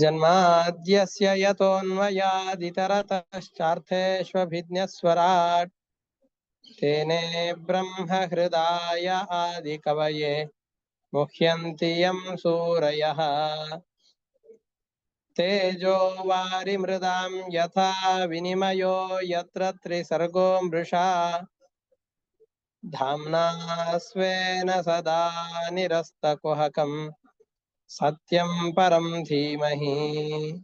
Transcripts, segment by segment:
जन्माद्यस्य यतोऽन्वयादितरतश्चार्थेष्वभिज्ञस्वराट् तेने ब्रह्महृदाय आदिकवये, मुह्यन्ति यं सूरयः। तेजो वारिमृदां यथा विनिमयो यत्र त्रिसर्गो मृषा। धाम्ना स्वेन सदा निरस्तकुहकम्। सत्यं परं धीमहि।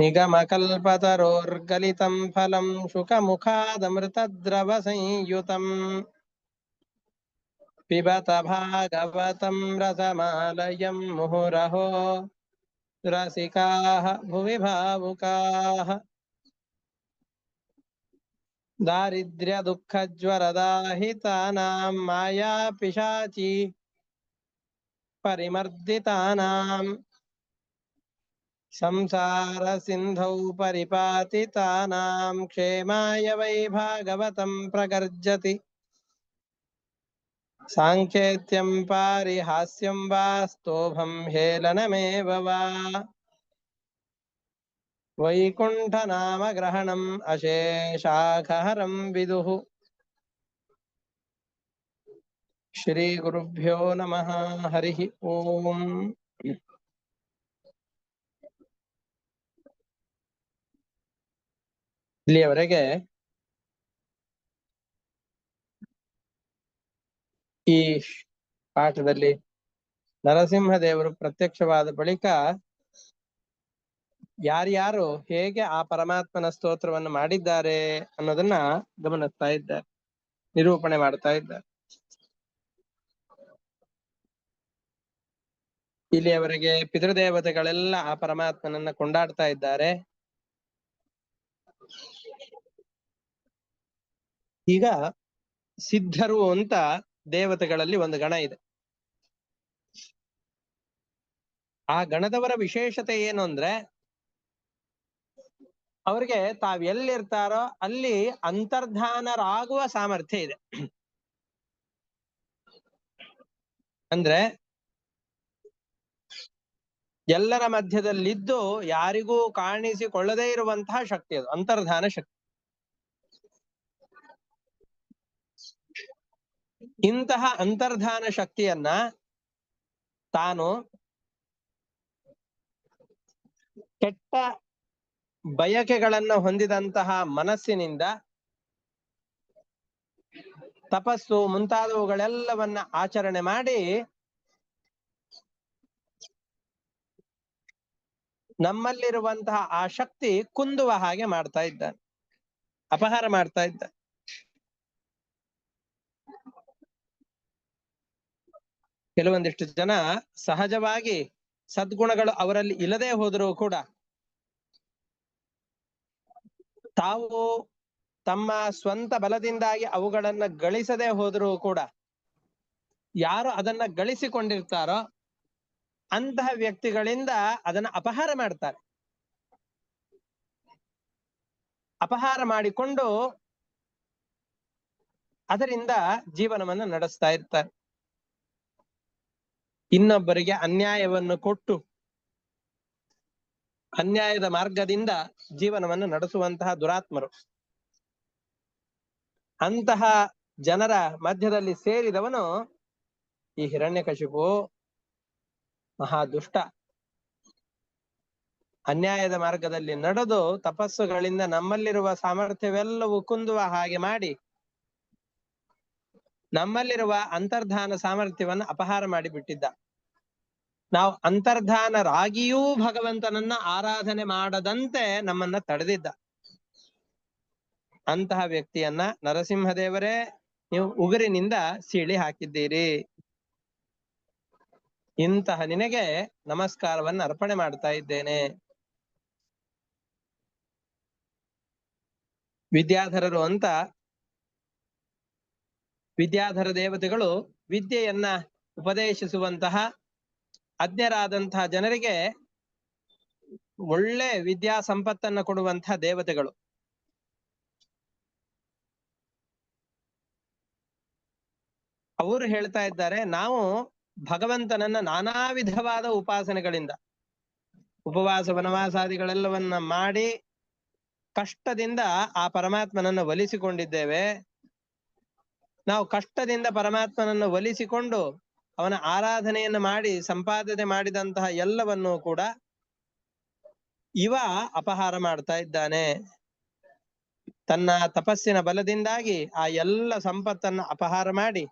निगमकल्पतरोर्गलितं फलं शुकमुखादमृतद्रवसंयुतम्। पिबत भागवतं रसमालयं मुहुरहो। रसिकाः भुवि भावुकाः। दारिद्र्यदुःखज्वरदाहितानां मायापिशाची परिमर्दितानां संसारसिन्धौ परिपातितानां, क्षेमाय वै भागवतं प्रगर्जति। साङ्केत्यं पारिहास्यं वा, स्तोभं हेलनमेव वा। वैकुण्ठनामग्रहणम् अशेषाखहरं विदुः श्रीगुरुभ्यो नमः हरिः ओम् ಇಲ್ಲಿಯವರೆಗೆ ಈ ಪಾಠದಲ್ಲಿ ನರಸಿಂಹದೇವರು ಪ್ರತ್ಯಕ್ಷವಾದ ಬಳಿಕ ಯಾರ್ಯಾರು ಹೇಗೆ ಆ ಪರಮಾತ್ಮನ ಸ್ತೋತ್ರವನ್ನು ಮಾಡಿದ್ದಾರೆ ಅನ್ನೋದನ್ನ ಗಮನಿಸ್ತಾ ಇದ್ದಾರೆ, ನಿರೂಪಣೆ ಮಾಡ್ತಾ ಇದ್ದಾರೆ. ಇಲ್ಲಿಯವರೆಗೆ ಪಿತೃದೇವತೆಗಳೆಲ್ಲ ಆ ಪರಮಾತ್ಮನನ್ನ ಕೊಂಡಾಡ್ತಾ ಇದ್ದಾರೆ. ಈಗ ಸಿದ್ಧರು ಅಂತ ದೇವತೆಗಳಲ್ಲಿ ಒಂದು ಗಣ ಇದೆ. ಆ ಗಣದವರ ವಿಶೇಷತೆ ಏನು ಅಂದ್ರೆ ಅವ್ರಿಗೆ ತಾವ್ ಎಲ್ಲಿರ್ತಾರೋ ಅಲ್ಲಿ ಅಂತರ್ಧಾನರಾಗುವ ಸಾಮರ್ಥ್ಯ ಇದೆ. ಅಂದ್ರೆ ಎಲ್ಲರ ಮಧ್ಯದಲ್ಲಿದ್ದು ಯಾರಿಗೂ ಕಾಣಿಸಿಕೊಳ್ಳದೇ ಇರುವಂತಹ ಶಕ್ತಿ ಅದು, ಅಂತರ್ಧಾನ ಶಕ್ತಿ. ಇಂತಹ ಅಂತರ್ಧಾನ ಶಕ್ತಿಯನ್ನ ತಾನು ಕೆಟ್ಟ ಬಯಕೆಗಳನ್ನ ಹೊಂದಿದಂತಹ ಮನಸ್ಸಿನಿಂದ ತಪಸ್ಸು ಮುಂತಾದವುಗಳೆಲ್ಲವನ್ನ ಆಚರಣೆ ಮಾಡಿ ನಮ್ಮಲ್ಲಿರುವಂತಹ ಆ ಶಕ್ತಿ ಕುಂದುವ ಹಾಗೆ ಮಾಡ್ತಾ ಇದ್ದಾನೆ. ಅಪಹಾರ ಮಾಡ್ತಾ ಇದ್ದ ಕೆಲವೊಂದಿಷ್ಟು ಜನ ಸಹಜವಾಗಿ ಸದ್ಗುಣಗಳು ಅವರಲ್ಲಿ ಇಲ್ಲದೆ ಹೋದರೂ ಕೂಡ ತಾವು ತಮ್ಮ ಸ್ವಂತ ಬಲದಿಂದಾಗಿ ಅವುಗಳನ್ನ ಗಳಿಸದೆ ಹೋದರೂ ಕೂಡ ಯಾರು ಅದನ್ನ ಗಳಿಸಿಕೊಂಡಿರ್ತಾರೋ ಅಂತಹ ವ್ಯಕ್ತಿಗಳಿಂದ ಅದನ್ನ ಅಪಹಾರ ಮಾಡ್ತಾರೆ. ಅಪಹಾರ ಮಾಡಿಕೊಂಡು ಅದರಿಂದ ಜೀವನವನ್ನ ನಡೆಸ್ತಾ ಇರ್ತಾರೆ. ಇನ್ನೊಬ್ಬರಿಗೆ ಅನ್ಯಾಯವನ್ನು ಕೊಟ್ಟು ಅನ್ಯಾಯದ ಮಾರ್ಗದಿಂದ ಜೀವನವನ್ನು ನಡೆಸುವಂತಹ ದುರಾತ್ಮರು. ಅಂತಹ ಜನರ ಮಧ್ಯದಲ್ಲಿ ಸೇರಿದವನು ಈ ಹಿರಣ್ಯಕಶಿಪು ಮಹಾ ದುಷ್ಟ ಅನ್ಯಾಯದ ಮಾರ್ಗದಲ್ಲಿ ನಡೆದು ತಪಸ್ಸುಗಳಿಂದ ನಮ್ಮಲ್ಲಿರುವ ಸಾಮರ್ಥ್ಯವೆಲ್ಲವೂ ಕುಂದುವ ಹಾಗೆ ಮಾಡಿ ನಮ್ಮಲ್ಲಿರುವ ಅಂತರ್ಧಾನ ಸಾಮರ್ಥ್ಯವನ್ನು ಅಪಹಾರ ಮಾಡಿಬಿಟ್ಟಿದ್ದ. ನಾವು ಅಂತರ್ಧಾನರಾಗಿಯೂ ಭಗವಂತನನ್ನ ಆರಾಧನೆ ಮಾಡದಂತೆ ನಮ್ಮನ್ನ ತಡೆದಿದ್ದ. ಅಂತಹ ವ್ಯಕ್ತಿಯನ್ನ ನರಸಿಂಹದೇವರೇ, ನೀವು ಉಗುರಿನಿಂದ ಸೀಳಿ ಹಾಕಿದ್ದೀರಿ. ಇಂತಹ ನಿನಗೆ ನಮಸ್ಕಾರವನ್ನು ಅರ್ಪಣೆ ಮಾಡ್ತಾ ಇದ್ದೇನೆ. ವಿದ್ಯಾಧರರು ಅಂತ, ವಿದ್ಯಾಧರ ದೇವತೆಗಳು ವಿದ್ಯೆಯನ್ನ ಉಪದೇಶಿಸುವಂತಹ ಅಜ್ಞರಾದಂತಹ ಜನರಿಗೆ ಒಳ್ಳೆ ವಿದ್ಯಾ ಸಂಪತ್ತನ್ನ ಕೊಡುವಂತಹ ದೇವತೆಗಳು. ಅವರು ಹೇಳ್ತಾ ಇದ್ದಾರೆ, ನಾವು ಭಗವಂತನನ್ನ ನಾನಾ ವಿಧವಾದ ಉಪಾಸನೆಗಳಿಂದ, ಉಪವಾಸ, ವನವಾಸಾದಿಗಳೆಲ್ಲವನ್ನ ಮಾಡಿ ಕಷ್ಟದಿಂದ ಆ ಪರಮಾತ್ಮನನ್ನ ಒಲಿಸಿಕೊಂಡಿದ್ದೇವೆ. ನಾವು ಕಷ್ಟದಿಂದ ಪರಮಾತ್ಮನನ್ನು ಒಲಿಸಿಕೊಂಡು ಅವನ ಆರಾಧನೆಯನ್ನು ಮಾಡಿ ಸಂಪಾದನೆ ಮಾಡಿದಂತಹ ಎಲ್ಲವನ್ನೂ ಕೂಡ ಇವ ಅಪಹಾರ ಮಾಡ್ತಾ ಇದ್ದಾನೆ. ತನ್ನ ತಪಸ್ಸಿನ ಬಲದಿಂದಾಗಿ ಆ ಎಲ್ಲ ಸಂಪತ್ತನ್ನ ಅಪಹಾರ ಮಾಡಿ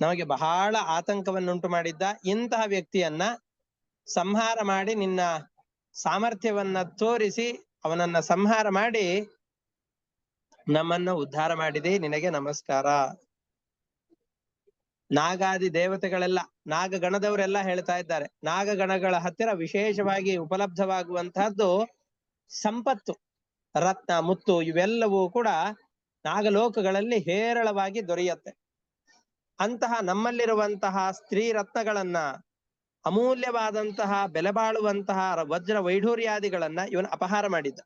ನಮಗೆ ಬಹಳ ಆತಂಕವನ್ನುಂಟು ಮಾಡಿದ್ದ ಇಂತಹ ವ್ಯಕ್ತಿಯನ್ನ ಸಂಹಾರ ಮಾಡಿ ನಿನ್ನ ಸಾಮರ್ಥ್ಯವನ್ನ ತೋರಿಸಿ ಅವನನ್ನ ಸಂಹಾರ ಮಾಡಿ ನಮ್ಮನ್ನ ಉದ್ಧಾರ ಮಾಡಿದೆ. ನಿನಗೆ ನಮಸ್ಕಾರ. ನಾಗಾದಿ ದೇವತೆಗಳೆಲ್ಲ, ನಾಗಗಣದವರೆಲ್ಲ ಹೇಳ್ತಾ ಇದ್ದಾರೆ. ನಾಗಗಣಗಳ ಹತ್ತಿರ ವಿಶೇಷವಾಗಿ ಉಪಲಬ್ಧವಾಗುವಂತಹದ್ದು ಸಂಪತ್ತು, ರತ್ನ, ಮುತ್ತು ಇವೆಲ್ಲವೂ ಕೂಡ ನಾಗಲೋಕಗಳಲ್ಲಿ ಹೇರಳವಾಗಿ ದೊರೆಯುತ್ತೆ. ಅಂತಹ ನಮ್ಮಲ್ಲಿರುವಂತಹ ಸ್ತ್ರೀ ರತ್ನಗಳನ್ನ, ಅಮೂಲ್ಯವಾದಂತಹ ಬೆಲೆ ಬಾಳುವಂತಹ ವಜ್ರ ವೈಢೂರ್ಯಾದಿಗಳನ್ನ ಇವನು ಅಪಹಾರ ಮಾಡಿದ್ದ.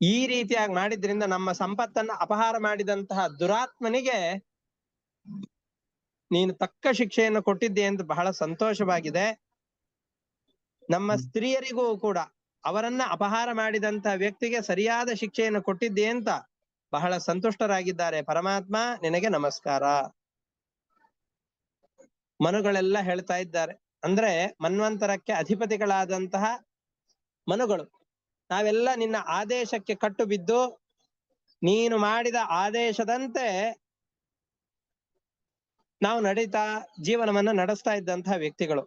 ಈ ರೀತಿಯಾಗಿ ಮಾಡಿದ್ರಿಂದ ನಮ್ಮ ಸಂಪತ್ತನ್ನ ಅಪಹಾರ ಮಾಡಿದಂತಹ ದುರಾತ್ಮನಿಗೆ ನೀನು ತಕ್ಕ ಶಿಕ್ಷೆಯನ್ನು ಕೊಟ್ಟಿದ್ದೆ ಎಂದು ಬಹಳ ಸಂತೋಷವಾಗಿದೆ. ನಮ್ಮ ಸ್ತ್ರೀಯರಿಗೂ ಕೂಡ ಅವರನ್ನ ಅಪಹಾರ ಮಾಡಿದಂತಹ ವ್ಯಕ್ತಿಗೆ ಸರಿಯಾದ ಶಿಕ್ಷೆಯನ್ನು ಕೊಟ್ಟಿದ್ದೆ ಅಂತ ಬಹಳ ಸಂತುಷ್ಟರಾಗಿದ್ದಾರೆ. ಪರಮಾತ್ಮ ನಿನಗೆ ನಮಸ್ಕಾರ. ಮನುಗಳೆಲ್ಲ ಹೇಳ್ತಾ ಇದ್ದಾರೆ. ಅಂದ್ರೆ ಮನ್ವಂತರಕ್ಕೆ ಅಧಿಪತಿಗಳಾದಂತಹ ಮನುಗಳು. ನಾವೆಲ್ಲ ನಿನ್ನ ಆದೇಶಕ್ಕೆ ಕಟ್ಟು ಬಿದ್ದು ನೀನು ಮಾಡಿದ ಆದೇಶದಂತೆ ನಾವು ನಡೀತಾ ಜೀವನವನ್ನ ನಡೆಸ್ತಾ ಇದ್ದಂತಹ ವ್ಯಕ್ತಿಗಳು.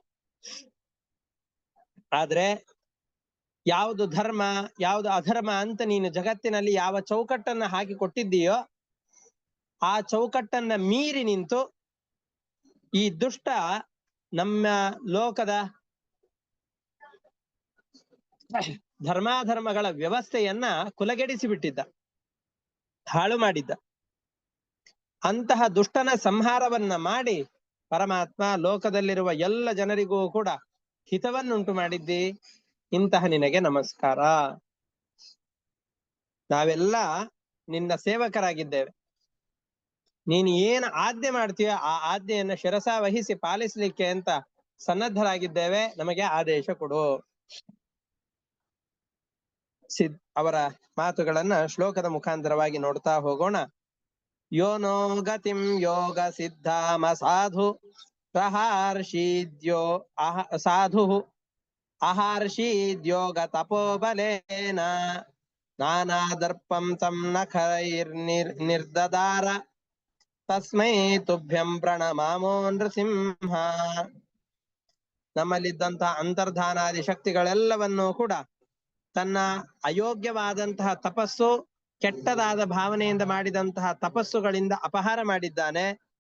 ಆದ್ರೆ ಯಾವುದು ಧರ್ಮ, ಯಾವುದು ಅಧರ್ಮ ಅಂತ ನೀನು ಜಗತ್ತಿನಲ್ಲಿ ಯಾವ ಚೌಕಟ್ಟನ್ನ ಹಾಕಿ ಕೊಟ್ಟಿದ್ದೀಯೋ ಆ ಚೌಕಟ್ಟನ್ನ ಮೀರಿ ನಿಂತು ಈ ದುಷ್ಟ ನಮ್ಮ ಲೋಕದ ಧರ್ಮಾಧರ್ಮಗಳ ವ್ಯವಸ್ಥೆಯನ್ನ ಕುಲಗೆಡಿಸಿ ಬಿಟ್ಟಿದ್ದ ಹಾಳು ಮಾಡಿದ್ದ. ಅಂತಹ ದುಷ್ಟನ ಸಂಹಾರವನ್ನ ಮಾಡಿ ಪರಮಾತ್ಮ ಲೋಕದಲ್ಲಿರುವ ಎಲ್ಲ ಜನರಿಗೂ ಕೂಡ ಹಿತವನ್ನುಂಟು ಮಾಡಿದ್ದಿ. ಇಂತಹ ನಿನಗೆ ನಮಸ್ಕಾರ. ನಾವೆಲ್ಲ ನಿನ್ನ ಸೇವಕರಾಗಿದ್ದೇವೆ. ನೀನು ಏನು ಆಜ್ಞೆ ಮಾಡ್ತೀಯ ಆ ಆಜ್ಞೆಯನ್ನ ಶಿರಸ ವಹಿಸಿ ಪಾಲಿಸ್ಲಿಕ್ಕೆ ಅಂತ ಸನ್ನದ್ಧರಾಗಿದ್ದೇವೆ. ನಮಗೆ ಆದೇಶ ಕೊಡು. ಸಿದ್, ಅವರ ಮಾತುಗಳನ್ನ ಶ್ಲೋಕದ ಮುಖಾಂತರವಾಗಿ ನೋಡ್ತಾ ಹೋಗೋಣ. ಯೋನೋ ಗತಿಂ ಯೋಗ ಸಿದ್ಧಾಮ ಸಾಧು ಪ್ರಹಾರ್ಷೀದ್ಯೋ ಅಹ, ಸಾಧು ಅಹರ್ಷೀದ್ಯೋಗ ತಪೋಬಲೇನ ನಾನಾದರ್ಪಂ ತಂ ನಖೈರ್ನಿರ್ ನಿರ್ದದಾರ ತಸ್ಮೈ ತುಭ್ಯಂ ಪ್ರಣಮಾಮೋ ನೃಸಿಂಹ. ನಮ್ಮಲ್ಲಿದ್ದಂತಹ ಅಂತರ್ಧಾನಾದಿ ಶಕ್ತಿಗಳೆಲ್ಲವನ್ನೂ ಕೂಡ ತನ್ನ ಅಯೋಗ್ಯವಾದಂತಹ ತಪಸ್ಸು, ಕೆಟ್ಟದಾದ ಭಾವನೆಯಿಂದ ಮಾಡಿದಂತಹ ತಪಸ್ಸುಗಳಿಂದ ಅಪಹಾರ ಮಾಡಿದ್ದಾನೆ.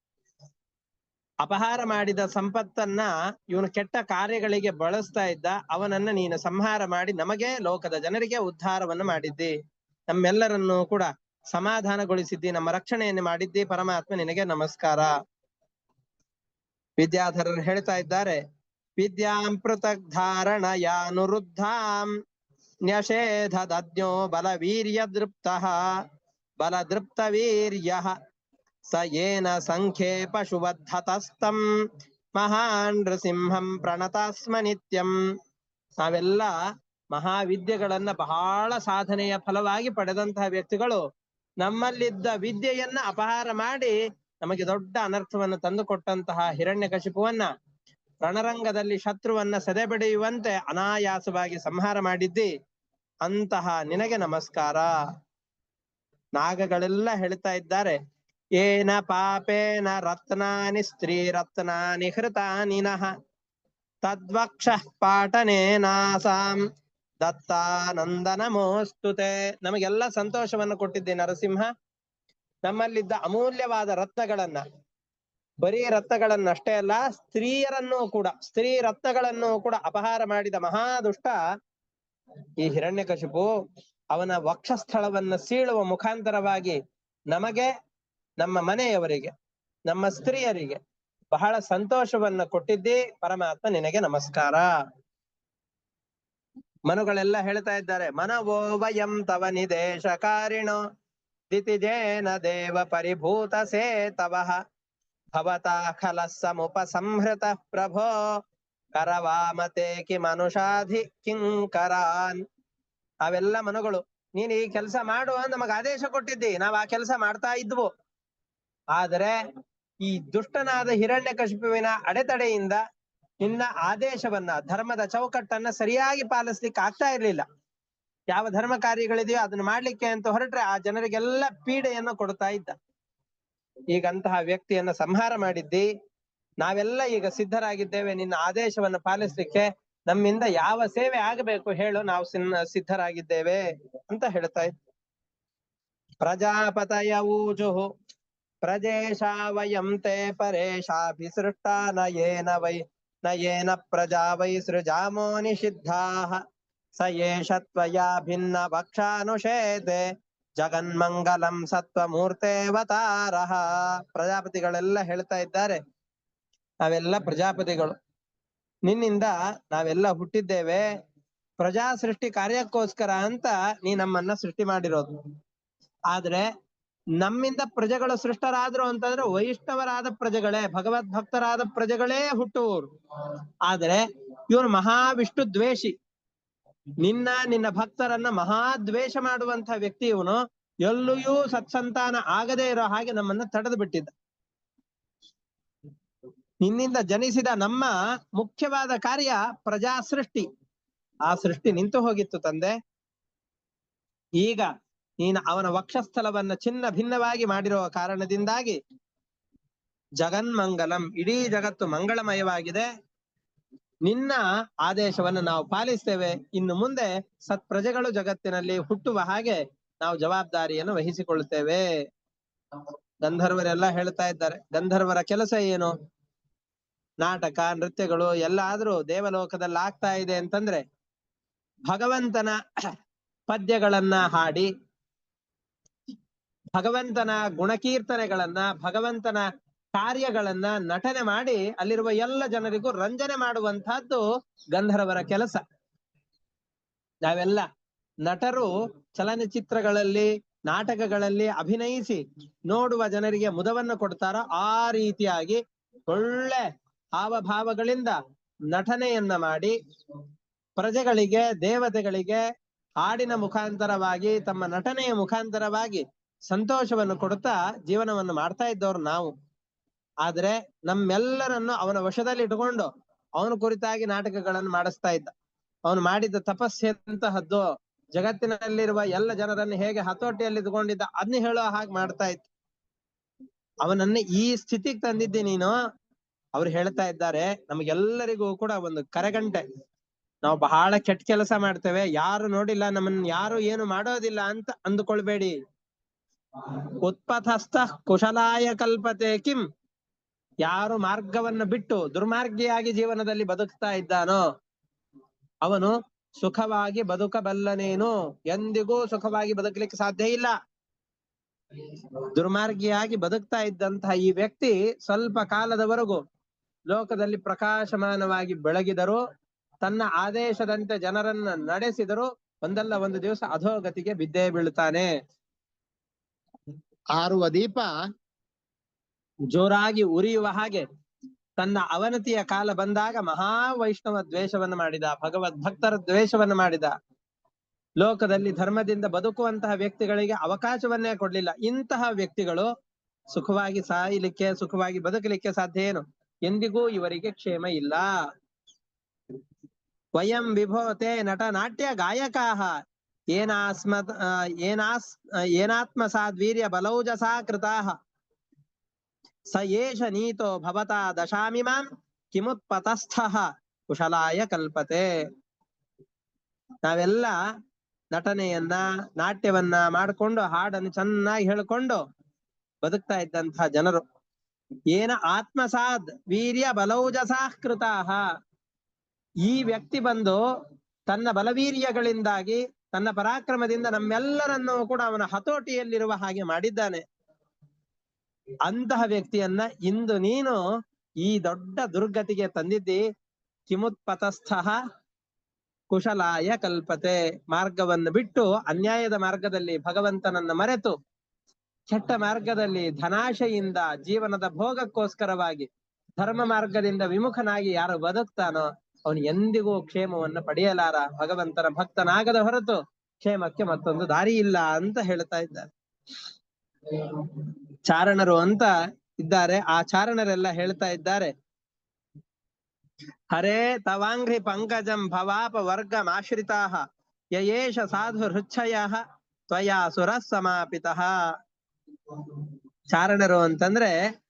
ಅಪಹಾರ ಮಾಡಿದ ಸಂಪತ್ತನ್ನ ಇವನು ಕೆಟ್ಟ ಕಾರ್ಯಗಳಿಗೆ ಬಳಸ್ತಾ ಇದ್ದ, ಅವನನ್ನ ನೀನು ಸಂಹಾರ ಮಾಡಿ ನಮಗೆ ಲೋಕದ ಜನರಿಗೆ ಉದ್ಧಾರವನ್ನು ಮಾಡಿದ್ದಿ. ನಮ್ಮೆಲ್ಲರನ್ನೂ ಕೂಡ ಸಮಾಧಾನಗೊಳಿಸಿದ್ದಿ, ನಮ್ಮ ರಕ್ಷಣೆಯನ್ನು ಮಾಡಿದ್ದಿ. ಪರಮಾತ್ಮ ನಿನಗೆ ನಮಸ್ಕಾರ. ವಿದ್ಯಾಧರರು ಹೇಳ್ತಾ ಇದ್ದಾರೆ, ವಿದ್ಯಾಂ ಪೃಥಕ್ ಧಾರಣ ಯಾನುರುದ್ಧಾಂ ನ್ಯಷೇಧದಜ್ಞೋ ಬಲವೀರ್ಯ ದೃಪ್ತಃ ಬಲದೃಪ್ತ ವೀರ್ಯ ಸ ಏನ ಸಂಖ್ಯೆ ಪಶುವದ್ಧತಸ್ತಂ ಮಹಾನ್ ನೃಸಿಂಹಂ ಪ್ರಣತಾಸ್ಮ ನಿತ್ಯಂ ನಾವೆಲ್ಲ ಮಹಾವಿದ್ಯೆಗಳನ್ನ ಬಹಳ ಸಾಧನೆಯ ಫಲವಾಗಿ ಪಡೆದಂತಹ ವ್ಯಕ್ತಿಗಳು. ನಮ್ಮಲ್ಲಿದ್ದ ವಿದ್ಯೆಯನ್ನ ಅಪಹಾರ ಮಾಡಿ ನಮಗೆ ದೊಡ್ಡ ಅನರ್ಥವನ್ನು ತಂದುಕೊಟ್ಟಂತಹ ಹಿರಣ್ಯಕಶಿಪುವನ್ನ ರಣರಂಗದಲ್ಲಿ ಶತ್ರುವನ್ನ ಸದೆಬಡಿಯುವಂತೆ ಅನಾಯಾಸವಾಗಿ ಸಂಹಾರ ಮಾಡಿದ್ದಿ. ಅಂತಹ ನಿನಗೆ ನಮಸ್ಕಾರ. ನಾಗಗಳೆಲ್ಲ ಹೇಳ್ತಾ ಇದ್ದಾರೆ. ಏನ ಪಾಪೇನ ರತ್ನಾನಿ ಸ್ತ್ರೀ ರತ್ನಾನಿ ಹೃತಾನಿನಃ ತದ್ವಕ್ಷ ಪಾಟನೇನಾಸಾಂ ದತ್ತಾನಂದನಮೋಸ್ತುತೆ. ನಮಗೆಲ್ಲ ಸಂತೋಷವನ್ನು ಕೊಟ್ಟಿದ್ದೆ ನರಸಿಂಹ. ನಮ್ಮಲ್ಲಿದ್ದ ಅಮೂಲ್ಯವಾದ ರತ್ನಗಳನ್ನ. ಬರೀ ರತ್ನಗಳನ್ನಷ್ಟೇ ಅಲ್ಲ, ಸ್ತ್ರೀಯರನ್ನೂ ಕೂಡ, ಸ್ತ್ರೀ ರತ್ನಗಳನ್ನು ಕೂಡ ಅಪಹಾರ ಮಾಡಿದ ಮಹಾದುಷ್ಟ ಈ ಹಿರಣ್ಯಕಶಿಪು ಅವನ ವಕ್ಷಸ್ಥಳವನ್ನ ಸೀಳುವ ಮುಖಾಂತರವಾಗಿ ನಮಗೆ, ನಮ್ಮ ಮನೆಯವರಿಗೆ, ನಮ್ಮ ಸ್ತ್ರೀಯರಿಗೆ ಬಹಳ ಸಂತೋಷವನ್ನ ಕೊಟ್ಟಿದ್ದಿ. ಪರಮಾತ್ಮ ನಿನಗೆ ನಮಸ್ಕಾರ. ಮನುಗಳೆಲ್ಲ ಹೇಳ್ತಾ ಇದ್ದಾರೆ ಮನವೋ ವಯಂ ತವ ನಿದೇಶ ಕಾರಿಣೋ, ದಿತಿಜೇನ ದೇವ ಪರಿಭೂತ ಸೇತವಃ ಭವತಾ ಸಮುಪ ಸಮುಪಸಂಹೃತ ಪ್ರಭೋ. ಕರವಾಮತೆ ಕಿಮನುಷಾಧಿ ಕಿಂಕರಾನ್ ಅವೆಲ್ಲ ಮನುಗಳು, ನೀನ್ ಈ ಕೆಲಸ ಮಾಡು ನಮಗ ಆದೇಶ ಕೊಟ್ಟಿದ್ದಿ, ನಾವ್ ಆ ಕೆಲಸ ಮಾಡ್ತಾ ಇದ್ವು. ಆದರೆ ಈ ದುಷ್ಟನಾದ ಹಿರಣ್ಯಕಶಿಪುವಿನ ಅಡೆತಡೆಯಿಂದ ನಿನ್ನ ಆದೇಶವನ್ನ, ಧರ್ಮದ ಚೌಕಟ್ಟನ್ನ ಸರಿಯಾಗಿ ಪಾಲಿಸ್ಲಿಕ್ಕೆ ಆಗ್ತಾ ಇರ್ಲಿಲ್ಲ. ಯಾವ ಧರ್ಮ ಕಾರ್ಯಗಳಿದೆಯೋ ಅದನ್ನ ಮಾಡ್ಲಿಕ್ಕೆ ಅಂತ ಹೊರಟ್ರೆ ಆ ಜನರಿಗೆಲ್ಲ ಪೀಡೆಯನ್ನು ಕೊಡ್ತಾ ಇದ್ದ. ಈಗಂತಹ ವ್ಯಕ್ತಿಯನ್ನ ಸಂಹಾರ ಮಾಡಿದ್ದಿ ನಾವೆಲ್ಲ ಈಗ ಸಿದ್ಧರಾಗಿದ್ದೇವೆ. ನಿನ್ನ ಆದೇಶವನ್ನು ಪಾಲಿಸ್ಲಿಕ್ಕೆ ನಮ್ಮಿಂದ ಯಾವ ಸೇವೆ ಆಗಬೇಕು ಹೇಳು. ನಾವು ಸಿದ್ಧರಾಗಿದ್ದೇವೆ ಅಂತ ಹೇಳ್ತಾ ಇದ್ದ. ಪ್ರಜಾಪತಯ ಊಜುಹು ಪ್ರಜೇಶಾವಯಂತೆ ಪರೇಶಾಭಿಸೃಷ್ಟ ನಯೇನ ಯೇನ ವೈ, ನಯೇನ ಯೇನ ಪ್ರಜಾ ವೈ ಸೃಜಾಮೋ ನಿಷಿದ್ಧಾ. ಸ ಏಷ ತ್ವಯಾ ಭಿನ್ನ ಭಕ್ಷಾನುಷೇತೆ ಜಗನ್ಮಂಗಲಂ ಸತ್ವಮೂರ್ತೇವತಾರಃ. ಪ್ರಜಾಪತಿಗಳೆಲ್ಲ ಹೇಳ್ತಾ ಇದ್ದಾರೆ. ನಾವೆಲ್ಲ ಪ್ರಜಾಪತಿಗಳು. ನಿನ್ನಿಂದ ನಾವೆಲ್ಲ ಹುಟ್ಟಿದ್ದೇವೆ. ಪ್ರಜಾ ಸೃಷ್ಟಿ ಕಾರ್ಯಕ್ಕೋಸ್ಕರ ಅಂತ ನೀ ನಮ್ಮನ್ನ ಸೃಷ್ಟಿ ಮಾಡಿರೋದು. ಆದ್ರೆ ನಮ್ಮಿಂದ ಪ್ರಜೆಗಳು ಸೃಷ್ಟರಾದ್ರು ಅಂತಂದ್ರೆ ವೈಷ್ಣವರಾದ ಪ್ರಜೆಗಳೇ, ಭಗವದ್ ಭಕ್ತರಾದ ಪ್ರಜೆಗಳೇ ಹುಟ್ಟುವರು ಆದ್ರೆ ಇವನು ಮಹಾವಿಷ್ಣು ದ್ವೇಷಿ. ನಿನ್ನ ನಿನ್ನ ಭಕ್ತರನ್ನ ಮಹಾ ದ್ವೇಷ ಮಾಡುವಂತ ವ್ಯಕ್ತಿ ಇವನು. ಎಲ್ಲಿಯೂ ಸತ್ಸಂತಾನ ಆಗದೆ ಇರೋ ಹಾಗೆ ನಮ್ಮನ್ನ ತಡೆದು ಬಿಟ್ಟಿದ್ದ. ನಿನ್ನಿಂದ ಜನಿಸಿದ ನಮ್ಮ ಮುಖ್ಯವಾದ ಕಾರ್ಯ ಪ್ರಜಾ ಸೃಷ್ಟಿ ಆ ಸೃಷ್ಟಿ ನಿಂತು ಹೋಗಿತ್ತು ತಂದೆ. ಈಗ ನೀನು ಅವನ ವಕ್ಷಸ್ಥಲವನ್ನ ಚಿನ್ನ ಭಿನ್ನವಾಗಿ ಮಾಡಿರುವ ಕಾರಣದಿಂದಾಗಿ ಜಗನ್ಮಂಗಲಂ, ಇಡೀ ಜಗತ್ತು ಮಂಗಳಮಯವಾಗಿದೆ. ನಿನ್ನ ಆದೇಶವನ್ನು ನಾವು ಪಾಲಿಸ್ತೇವೆ. ಇನ್ನು ಮುಂದೆ ಸತ್ಪ್ರಜೆಗಳು ಜಗತ್ತಿನಲ್ಲಿ ಹುಟ್ಟುವ ಹಾಗೆ ನಾವು ಜವಾಬ್ದಾರಿಯನ್ನು ವಹಿಸಿಕೊಳ್ಳುತ್ತೇವೆ. ಗಂಧರ್ವರೆಲ್ಲ ಹೇಳ್ತಾ ಇದ್ದಾರೆ. ಗಂಧರ್ವರ ಕೆಲಸ ಏನು? ನಾಟಕ, ನೃತ್ಯಗಳು ಎಲ್ಲಾದ್ರೂ ದೇವಲೋಕದಲ್ಲಿ ಆಗ್ತಾ ಇದೆ ಅಂತಂದ್ರೆ ಭಗವಂತನ ಪದ್ಯಗಳನ್ನ ಹಾಡಿ, ಭಗವಂತನ ಗುಣಕೀರ್ತನೆಗಳನ್ನ, ಭಗವಂತನ ಕಾರ್ಯಗಳನ್ನ ನಟನೆ ಮಾಡಿ ಅಲ್ಲಿರುವ ಎಲ್ಲ ಜನರಿಗೂ ರಂಜನೆ ಮಾಡುವಂತಹದ್ದು ಗಂಧರ್ವರ ಕೆಲಸ. ನಾವೆಲ್ಲ ನಟರು ಚಲನಚಿತ್ರಗಳಲ್ಲಿ, ನಾಟಕಗಳಲ್ಲಿ ಅಭಿನಯಿಸಿ ನೋಡುವ ಜನರಿಗೆ ಮುದವನ್ನು ಕೊಡ್ತಾರೋ ಆ ರೀತಿಯಾಗಿ ಒಳ್ಳೆ ಹಾವಭಾವಗಳಿಂದ ನಟನೆಯನ್ನ ಮಾಡಿ ಪ್ರಜೆಗಳಿಗೆ, ದೇವತೆಗಳಿಗೆ, ಹಾಡಿನ ಮುಖಾಂತರವಾಗಿ, ತಮ್ಮ ನಟನೆಯ ಮುಖಾಂತರವಾಗಿ ಸಂತೋಷವನ್ನು ಕೊಡುತ್ತಾ ಜೀವನವನ್ನು ಮಾಡ್ತಾ ಇದ್ದವ್ರು ನಾವು. ಆದ್ರೆ ನಮ್ಮೆಲ್ಲರನ್ನು ಅವನ ವಶದಲ್ಲಿ ಇಟ್ಕೊಂಡು ಅವನ ಕುರಿತಾಗಿ ನಾಟಕಗಳನ್ನು ಮಾಡಿಸ್ತಾ ಇದ್ದ. ಅವನು ಮಾಡಿದ ತಪಸ್ಸೆಂತಹದ್ದು ಜಗತ್ತಿನಲ್ಲಿರುವ ಎಲ್ಲ ಜನರನ್ನು ಹೇಗೆ ಹತೋಟಿಯಲ್ಲಿ ಇದ್ಕೊಂಡಿದ್ದ ಅದ್ನ ಹೇಳೋ ಹಾಗೆ ಮಾಡ್ತಾ ಇತ್ತು. ಅವನನ್ನ ಈ ಸ್ಥಿತಿಗೆ ತಂದಿದ್ದೆ ನೀನು? ಅವ್ರು ಹೇಳ್ತಾ ಇದ್ದಾರೆ, ನಮಗೆಲ್ಲರಿಗೂ ಕೂಡ ಒಂದು ಕರೆಗಂಟೆ. ನಾವು ಬಹಳ ಕೆಟ್ಟ ಕೆಲಸ ಮಾಡ್ತೇವೆ, ಯಾರು ನೋಡಿಲ್ಲ, ನಮ್ಮನ್ನ ಯಾರು ಏನು ಮಾಡೋದಿಲ್ಲ ಅಂತ ಅಂದುಕೊಳ್ಬೇಡಿ. ಉತ್ಪಥಸ್ಥ ಕುಶಲಾಯ ಕಲ್ಪತೆ ಕಿಂ. ಯಾರು ಮಾರ್ಗವನ್ನ ಬಿಟ್ಟು ದುರ್ಮಾರ್ಗಿಯಾಗಿ ಜೀವನದಲ್ಲಿ ಬದುಕ್ತಾ ಇದ್ದಾನೋ, ಅವನು ಸುಖವಾಗಿ ಬದುಕಬಲ್ಲನೇನು? ಎಂದಿಗೂ ಸುಖವಾಗಿ ಬದುಕಲಿಕ್ಕೆ ಸಾಧ್ಯ ಇಲ್ಲ. ದುರ್ಮಾರ್ಗಿಯಾಗಿ ಬದುಕ್ತಾ ಇದ್ದಂತಹ ಈ ವ್ಯಕ್ತಿ ಸ್ವಲ್ಪ ಕಾಲದವರೆಗೂ ಲೋಕದಲ್ಲಿ ಪ್ರಕಾಶಮಾನವಾಗಿ ಬೆಳಗಿದರು ತನ್ನ ಆದೇಶದಂತೆ ಜನರನ್ನ ನಡೆಸಿದರು ಒಂದಲ್ಲ ಒಂದು ದಿವಸ ಅಧೋಗತಿಗೆ ಬಿದ್ದೇ ಬೀಳ್ತಾನೆ ಆರುವ ದೀಪ ಜೋರಾಗಿ ಉರಿಯುವ ಹಾಗೆ ತನ್ನ ಅವನತಿಯ ಕಾಲ ಬಂದಾಗ ಮಹಾ ವೈಷ್ಣವ ದ್ವೇಷವನ್ನು ಮಾಡಿದ ಭಗವದ್ ಭಕ್ತರ ದ್ವೇಷವನ್ನು ಮಾಡಿದ. ಲೋಕದಲ್ಲಿ ಧರ್ಮದಿಂದ ಬದುಕುವಂತಹ ವ್ಯಕ್ತಿಗಳಿಗೆ ಅವಕಾಶವನ್ನೇ ಕೊಡ್ಲಿಲ್ಲ. ಇಂತಹ ವ್ಯಕ್ತಿಗಳು ಸುಖವಾಗಿ ಸಾಯಲಿಕ್ಕೆ ಸುಖವಾಗಿ ಬದುಕಲಿಕ್ಕೆ ಸಾಧ್ಯ ಏನು? ಎಂದಿಗೂ ಇವರಿಗೆ ಕ್ಷೇಮ ಇಲ್ಲ. ವಯಂ ವಿಭೋತೆ ನಟ ನಾಟ್ಯ ಗಾಯಕಾಹ ಏನಾಸ್ಮತ್ ಏನಾಸ್ ಏನಾತ್ಮ ಸಾಧ್ವೀರ್ಯ ಬಲೌಜಸಾ ಕೃತಾಹ ಸ ಏಷ ನೀತೋ ಭವತಾ ದಶಾಮಿಮಾಂ ಕಿಮುತ್ಪತಸ್ಥಃ. ಕುಶಲಾಯ ಕಲ್ಪತೆ. ನಾವೆಲ್ಲ ನಟನೆಯನ್ನ, ನಾಟ್ಯವನ್ನ ಮಾಡ್ಕೊಂಡು ಹಾಡನ್ನು ಚೆನ್ನಾಗಿ ಹೇಳ್ಕೊಂಡು ಬದುಕ್ತಾ ಇದ್ದಂತಹ ಜನರು. ಏನ ಆತ್ಮಸಾದ್ ವೀರ್ಯ ಬಲೌಜಸಾ ಈ ವ್ಯಕ್ತಿ ಬಂದು ತನ್ನ ಬಲವೀರ್ಯಗಳಿಂದಾಗಿ, ತನ್ನ ಪರಾಕ್ರಮದಿಂದ ನಮ್ಮೆಲ್ಲರನ್ನೂ ಕೂಡ ಅವನ ಹತೋಟಿಯಲ್ಲಿರುವ ಹಾಗೆ ಮಾಡಿದ್ದಾನೆ. ಅಂತಹ ವ್ಯಕ್ತಿಯನ್ನ ಇಂದು ನೀನು ಈ ದೊಡ್ಡ ದುರ್ಗತಿಗೆ ತಂದಿದ್ದಿ. ಕಿಮುತ್ಪತಸ್ಥ ಕುಶಲಾಯ ಕಲ್ಪತೆ. ಮಾರ್ಗವನ್ನು ಬಿಟ್ಟು ಅನ್ಯಾಯದ ಮಾರ್ಗದಲ್ಲಿ ಭಗವಂತನನ್ನ ಮರೆತು ಕೆಟ್ಟ ಮಾರ್ಗದಲ್ಲಿ ಧನಾಶೆಯಿಂದ ಜೀವನದ ಭೋಗಕ್ಕೋಸ್ಕರವಾಗಿ ಧರ್ಮ ಮಾರ್ಗದಿಂದ ವಿಮುಖನಾಗಿ ಯಾರು ಬದುಕ್ತಾನೋ ಅವನು ಎಂದಿಗೂ ಕ್ಷೇಮವನ್ನ ಪಡೆಯಲಾರ ಭಗವಂತನ ಭಕ್ತನಾಗದ ಹೊರತು ಕ್ಷೇಮಕ್ಕೆ ಮತ್ತೊಂದು ದಾರಿ ಇಲ್ಲ ಅಂತ ಹೇಳ್ತಾ ಇದ್ದಾರೆ. ಚಾರಣರು ಅಂತ ಇದ್ದಾರೆ. ಆ ಚಾರಣರೆಲ್ಲ ಹೇಳ್ತಾ ಇದ್ದಾರೆ. ಹರೇ ತವಾಂಗ್ರಿ ಪಂಕಜಂ ಭವಾಪ ವರ್ಗ ಆಶ್ರಿತಾ ಯಯೇಶ ಸಾಧು ಹೃಚ್ಛಯ ತ್ವಯಾ ಸುರ ಸಮಾಪಿತಃ. ಚಾರಣರು ಅಂತಂದ್ರೆ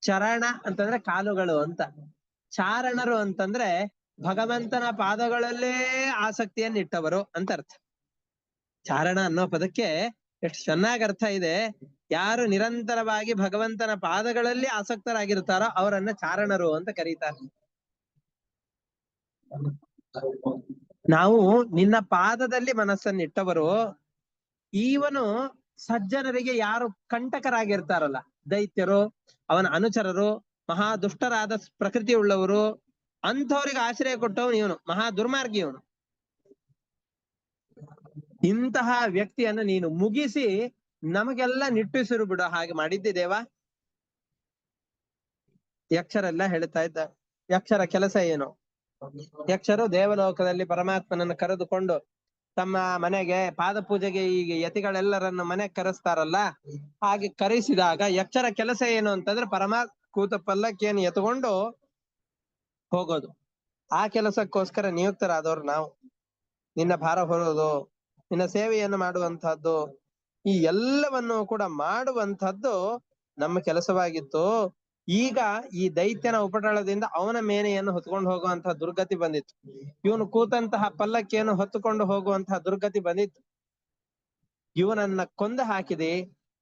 ಚರಣ ಅಂತಂದ್ರೆ ಕಾಲುಗಳು ಅಂತ. ಚಾರಣರು ಅಂತಂದ್ರೆ ಭಗವಂತನ ಪಾದಗಳಲ್ಲೇ ಆಸಕ್ತಿಯನ್ನಿಟ್ಟವರು ಅಂತ ಅರ್ಥ. ಚಾರಣ ಅನ್ನೋ ಪದಕ್ಕೆ ಎಷ್ಟು ಚೆನ್ನಾಗಿ ಅರ್ಥ ಇದೆ. ಯಾರು ನಿರಂತರವಾಗಿ ಭಗವಂತನ ಪಾದಗಳಲ್ಲಿ ಆಸಕ್ತರಾಗಿರ್ತಾರೋ ಅವರನ್ನ ಚಾರಣರು ಅಂತ ಕರೀತಾರೆ. ನಾವು ನಿನ್ನ ಪಾದದಲ್ಲಿ ಮನಸ್ಸನ್ನಿಟ್ಟವರು ಇವನು ಸಜ್ಜನರಿಗೆ ಯಾರು ಕಂಟಕರಾಗಿರ್ತಾರಲ್ಲ, ದೈತ್ಯರು, ಅವನ ಅನುಚರರು, ಮಹಾ ದುಷ್ಟರಾದ ಪ್ರಕೃತಿ ಉಳ್ಳವರು, ಅಂಥವ್ರಿಗೆ ಆಶ್ರಯ ಕೊಟ್ಟವನು ಇವನು, ಮಹಾ ದುರ್ಮಾರ್ಗಿ ಇವನು. ಇಂತಹ ವ್ಯಕ್ತಿಯನ್ನು ನೀನು ಮುಗಿಸಿ ನಮಗೆಲ್ಲ ನಿಟ್ಟುಸಿರು ಬಿಡೋ ಹಾಗೆ ಮಾಡಿದ್ದೆ ದೇವ? ಯಕ್ಷರೆಲ್ಲ ಹೇಳ್ತಾ ಇದ್ದ ಯಕ್ಷರ ಕೆಲಸ ಏನು? ಯಕ್ಷರು ದೇವಲೋಕದಲ್ಲಿ ಪರಮಾತ್ಮನನ್ನು ಕರೆದುಕೊಂಡು ತಮ್ಮ ಮನೆಗೆ ಪಾದ ಪೂಜೆಗೆ ಈಗ ಯತಿಗಳೆಲ್ಲರನ್ನು ಮನೆಗೆ ಕರೆಸ್ತಾರಲ್ಲ? ಹಾಗೆ ಕರೆಸಿದಾಗ ಯಕ್ಷರ ಕೆಲಸ ಏನು ಅಂತಂದ್ರೆ ಪರಮ ಕೂತ ಪಲ್ಲಕ್ಕಿಯನ್ನು ಎತ್ಕೊಂಡು ಹೋಗೋದು. ಆ ಕೆಲಸಕ್ಕೋಸ್ಕರ ನಿಯುಕ್ತರಾದವ್ರು ನಾವು. ನಿನ್ನ ಭಾರ ಹೊರೋದು, ನಿನ್ನ ಸೇವೆಯನ್ನು ಮಾಡುವಂತಹದ್ದು ಈ ಎಲ್ಲವನ್ನು ಕೂಡ ಮಾಡುವಂತಹದ್ದು ನಮ್ಮ ಕೆಲಸವಾಗಿತ್ತು. ಈಗ ಈ ದೈತ್ಯನ ಉಪಟಳದಿಂದ ಅವನ ಮೇನೆಯನ್ನು ಹೊತ್ಕೊಂಡು ಹೋಗುವಂತಹ ದುರ್ಗತಿ ಬಂದಿತ್ತು. ಇವನು ಕೂತಂತಹ ಪಲ್ಲಕ್ಕಿಯನ್ನು ಹೊತ್ತುಕೊಂಡು ಹೋಗುವಂತಹ ದುರ್ಗತಿ ಬಂದಿತ್ತು. ಇವನನ್ನ ಕೊಂದ ಹಾಕಿದೆ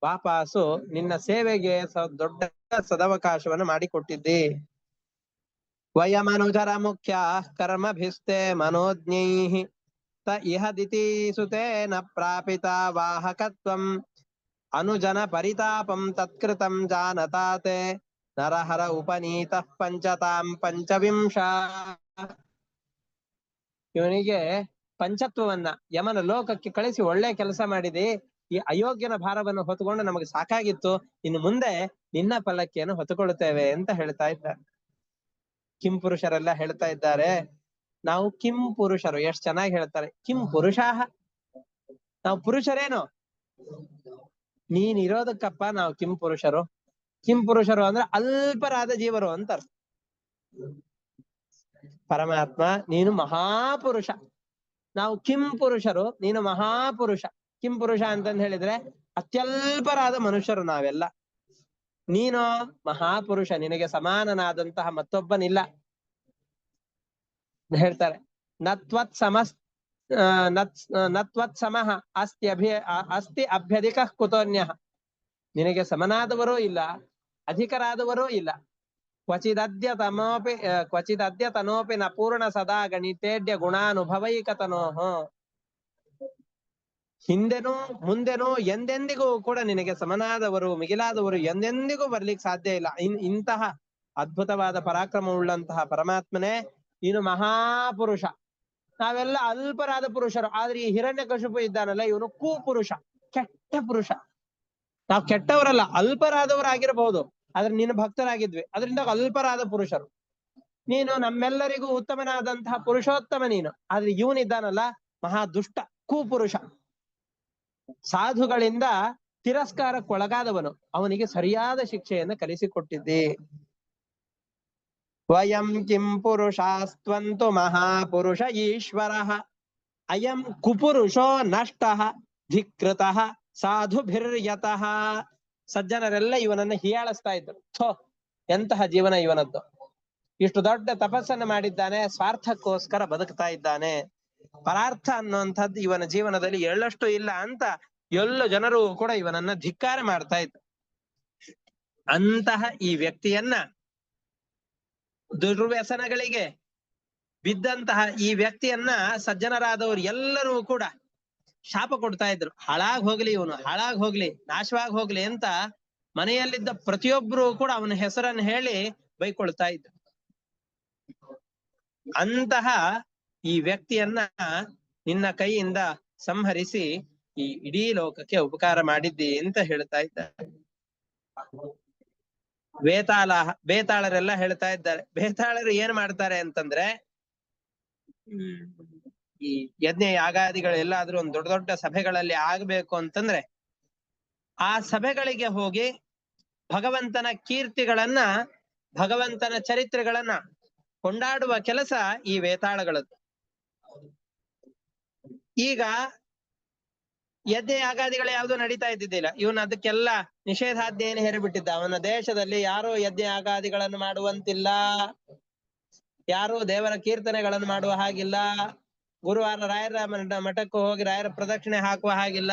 ವಾಪಾಸು ನಿನ್ನ ಸೇವೆಗೆ ದೊಡ್ಡ ಸದವಕಾಶವನ್ನು ಮಾಡಿಕೊಟ್ಟಿದ್ದಿ. ವಯಮನುಜರ ಮುಖ್ಯ ಕರ್ಮಭಿಸ್ತೆ ಮನೋಜ್ಞೈ ತ ಇಹ ಸುತೇನ ಪ್ರಾಪಿತ ವಾಹಕತ್ವಂ ಅನುಜನ ಪರಿತಾಪಂ ತತ್ಕೃತಂ ಜಾನತಾತೆ ನರಹರ ಉಪನೀತ ಪಂಚತಾಂ ಪಂಚವಿಂಶ ಇವನಿಗೆ ಪಂಚತ್ವವನ್ನ ಯಮನ ಲೋಕಕ್ಕೆ ಕಳಿಸಿ ಒಳ್ಳೆ ಕೆಲಸ ಮಾಡಿದಿ. ಈ ಅಯೋಗ್ಯನ ಭಾರವನ್ನು ಹೊತ್ಕೊಂಡು ನಮಗೆ ಸಾಕಾಗಿತ್ತು. ಇನ್ನು ಮುಂದೆ ನಿನ್ನ ಪಲ್ಲಕ್ಕಿಯನ್ನು ಹೊತ್ತುಕೊಳ್ಳುತ್ತೇವೆ ಅಂತ ಹೇಳ್ತಾ ಇದ್ದಾರೆ. ಕಿಂ ಪುರುಷರೆಲ್ಲ ಹೇಳ್ತಾ ಇದ್ದಾರೆ. ನಾವು ಕಿಂ ಪುರುಷರು. ಎಷ್ಟ್ ಚೆನ್ನಾಗಿ ಹೇಳ್ತಾರೆ. ಕಿಂ ಪುರುಷಾಹ. ನಾವು ಪುರುಷರೇನು? ನೀನ್ ಇರೋದಕ್ಕಪ್ಪ ನಾವು ಕಿಂ ಪುರುಷರು. ಕಿಂ ಪುರುಷರು ಅಂದ್ರೆ ಅಲ್ಪರಾದ ಜೀವರು ಅಂತ ಪರಮಾತ್ಮ, ನೀನು ಮಹಾಪುರುಷ. ನಾವು ಕಿಂ ಪುರುಷರು, ನೀನು ಮಹಾಪುರುಷ. ಕಿಂ ಪುರುಷ ಅಂತಂದ್ ಹೇಳಿದ್ರೆ ಅತ್ಯಲ್ಪರಾದ ಮನುಷ್ಯರು ನಾವೆಲ್ಲ. ನೀನು ಮಹಾಪುರುಷ, ನಿನಗೆ ಸಮಾನನಾದಂತಹ ಮತ್ತೊಬ್ಬನಿಲ್ಲ. ಹೇಳ್ತಾರೆ. ನತ್ವತ್ ಸಮಸ್ ನತ್ವತ್ ಸಮಃ ಅಸ್ತಿ ಅಭಿ ಅಸ್ತಿ ಅಭ್ಯಧಿಕ ಕುತೋನ್ಯ. ನಿನಗೆ ಸಮನಾದವರೂ ಇಲ್ಲ. ಅಧಿಕರಾದವರೂ ಇಲ್ಲ. ಕ್ವಚಿದದ್ಯ ತಮೋಪಿ ಕ್ವಚಿದದ್ಯ ತನೋಪಿ ನ ಪೂರ್ಣ ಸದಾ ಗಣಿತೇಡ್ಯ ಗುಣಾನುಭವೈಕತನೋಹ ಹಿಂದೆನೂ, ಮುಂದೆನೋ, ಎಂದೆಂದಿಗೂ ಕೂಡ ನಿನಗೆ ಸಮನಾದವರು, ಮಿಗಿಲಾದವರು ಎಂದೆಂದಿಗೂ ಬರ್ಲಿಕ್ಕೆ ಸಾಧ್ಯ ಇಲ್ಲ. ಇನ್, ಇಂತಹ ಅದ್ಭುತವಾದ ಪರಾಕ್ರಮವುಳ್ಳಂತಹ ಪರಮಾತ್ಮನೇ ಇನ್ನು ಮಹಾಪುರುಷ. ನಾವೆಲ್ಲ ಅಲ್ಪರಾದ ಪುರುಷರು, ಆದ್ರೆ ಈ ಹಿರಣ್ಯ ಕಶುಪು ಇದ್ದಾನಲ್ಲ, ಇವನು ಕುಪುರುಷ, ಕೆಟ್ಟ ಪುರುಷ. ನಾವು ಕೆಟ್ಟವರಲ್ಲ ಅಲ್ಪರಾದವರಾಗಿರಬಹುದು ಆದ್ರೆ ನೀನು ಭಕ್ತರಾಗಿದ್ವಿ ಅದರಿಂದ ಅಲ್ಪರಾದ ಪುರುಷರು. ನೀನು ನಮ್ಮೆಲ್ಲರಿಗೂ ಉತ್ತಮನಾದಂತಹ ಪುರುಷೋತ್ತಮ ನೀನು. ಆದ್ರೆ ಇವನಿದ್ದಾನಲ್ಲ ಮಹಾ ದುಷ್ಟ ಕುಪುರುಷ. ಸಾಧುಗಳಿಂದ ತಿರಸ್ಕಾರಕ್ಕೊಳಗಾದವನು. ಅವನಿಗೆ ಸರಿಯಾದ ಶಿಕ್ಷೆಯನ್ನು ಕಲಿಸಿಕೊಟ್ಟಿದ್ದೆ. ವಯಂ ಕಿಂ ಪುರುಷಾಸ್ತ್ವಂತು ಮಹಾಪುರುಷ ಈಶ್ವರ. ಅಯಂ ಕುಪುರುಷೋ ನಷ್ಟ ಧಿಕೃತ. ಸಾಧುಭಿರ್ಯತಃ ಸಜ್ಜನರೆಲ್ಲ ಇವನನ್ನ ಹೀಯಾಳಿಸ್ತಾ ಇದ್ರು. ಥೋ, ಎಂತಹ ಜೀವನ ಇವನದ್ದು. ಇಷ್ಟು ದೊಡ್ಡ ತಪಸ್ಸನ್ನು ಮಾಡಿದ್ದಾನೆ, ಸ್ವಾರ್ಥಕ್ಕೋಸ್ಕರ ಬದುಕ್ತಾ ಇದ್ದಾನೆ. ಪರಾರ್ಥ ಅನ್ನುವಂಥದ್ದು ಇವನ ಜೀವನದಲ್ಲಿ ಎಳ್ಳಷ್ಟು ಇಲ್ಲ ಅಂತ ಎಲ್ಲ ಜನರು ಕೂಡ ಇವನನ್ನ ಧಿಕ್ಕಾರ ಮಾಡ್ತಾ ಇದ್ರು. ಅಂತಹ ಈ ವ್ಯಕ್ತಿಯನ್ನ ದುರ್ವ್ಯಸನಗಳಿಗೆ ಬಿದ್ದಂತಹ ಈ ವ್ಯಕ್ತಿಯನ್ನ ಸಜ್ಜನರಾದವರು ಎಲ್ಲರೂ ಕೂಡ ಶಾಪ ಕೊಡ್ತಾ ಇದ್ರು. ಹಾಳಾಗ್ ಹೋಗ್ಲಿ ಇವನು, ಹಾಳಾಗ್ ಹೋಗ್ಲಿ, ನಾಶವಾಗಿ ಹೋಗ್ಲಿ ಅಂತ ಮನೆಯಲ್ಲಿದ್ದ ಪ್ರತಿಯೊಬ್ರು ಕೂಡ ಅವನ ಹೆಸರನ್ನು ಹೇಳಿ ಬೈಕೊಳ್ತಾ ಇದ್ರು. ಅಂತಹ ಈ ವ್ಯಕ್ತಿಯನ್ನ ನಿನ್ನ ಕೈಯಿಂದ ಸಂಹರಿಸಿ ಈ ಇಡೀ ಲೋಕಕ್ಕೆ ಉಪಕಾರ ಮಾಡಿದ್ದಿ ಅಂತ ಹೇಳ್ತಾ ಇದ್ದಾರೆ. ಬೇತಾಳ ಬೇತಾಳರೆಲ್ಲ ಹೇಳ್ತಾ ಇದ್ದಾರೆ. ಬೇತಾಳರು ಏನ್ ಮಾಡ್ತಾರೆ ಅಂತಂದ್ರೆ ಈ ಯಜ್ಞ ಯಾಗಾದಿಗಳು ಎಲ್ಲಾದ್ರೂ ಒಂದ್ ದೊಡ್ಡ ದೊಡ್ಡ ಸಭೆಗಳಲ್ಲಿ ಆಗ್ಬೇಕು ಅಂತಂದ್ರೆ ಆ ಸಭೆಗಳಿಗೆ ಹೋಗಿ ಭಗವಂತನ ಕೀರ್ತಿಗಳನ್ನ, ಭಗವಂತನ ಚರಿತ್ರೆಗಳನ್ನ ಕೊಂಡಾಡುವ ಕೆಲಸ ಈ ವೇತಾಳಗಳದ್ದು. ಈಗ ಯಜ್ಞ ಯಾಗಾದಿಗಳು ಯಾವ್ದು ನಡೀತಾ ಇದ್ದಿದ್ದಿಲ್ಲ. ಇವನು ಅದಕ್ಕೆಲ್ಲ ನಿಷೇಧಾಜ್ಞೆಯನ್ನು ಹೇರಿಬಿಟ್ಟಿದ್ದ. ಅವನ ದೇಶದಲ್ಲಿ ಯಾರು ಯಜ್ಞ ಯಾಗಾದಿಗಳನ್ನು ಮಾಡುವಂತಿಲ್ಲ. ಯಾರು ದೇವರ ಕೀರ್ತನೆಗಳನ್ನು ಮಾಡುವ ಹಾಗಿಲ್ಲ. ಗುರುವಾರ ರಾಯರ ಮಠಕ್ಕೂ ಹೋಗಿ ರಾಯರ ಪ್ರದಕ್ಷಿಣೆ ಹಾಕುವ ಹಾಗಿಲ್ಲ.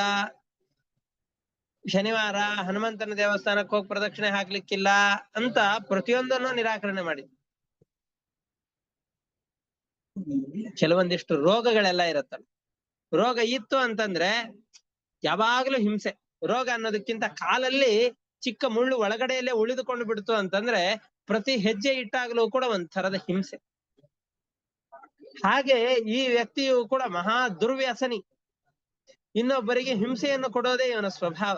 ಶನಿವಾರ ಹನುಮಂತನ ದೇವಸ್ಥಾನಕ್ಕೆ ಹೋಗಿ ಪ್ರದಕ್ಷಿಣೆ ಹಾಕ್ಲಿಕ್ಕಿಲ್ಲ ಅಂತ ಪ್ರತಿಯೊಂದನ್ನು ನಿರಾಕರಣೆ ಮಾಡಿ ಕೆಲವೊಂದಿಷ್ಟು ರೋಗಗಳೆಲ್ಲ ಇರತ್ತಲ್ಲ. ರೋಗ ಇತ್ತು ಅಂತಂದ್ರೆ ಯಾವಾಗ್ಲೂ ಹಿಂಸೆ. ರೋಗ ಅನ್ನೋದಕ್ಕಿಂತ ಕಾಲಲ್ಲಿ ಚಿಕ್ಕ ಮುಳ್ಳು ಒಳಗಡೆಯಲ್ಲೇ ಉಳಿದುಕೊಂಡು ಬಿಡ್ತು ಅಂತಂದ್ರೆ ಪ್ರತಿ ಹೆಜ್ಜೆ ಇಟ್ಟಾಗ್ಲೂ ಕೂಡ ಒಂದ್ ತರದ ಹಿಂಸೆ. ಹಾಗೆ ಈ ವ್ಯಕ್ತಿಯು ಕೂಡ ಮಹಾ ದುರ್ವ್ಯಸನಿ. ಇನ್ನೊಬ್ಬರಿಗೆ ಹಿಂಸೆಯನ್ನು ಕೊಡೋದೇ ಇವನ ಸ್ವಭಾವ.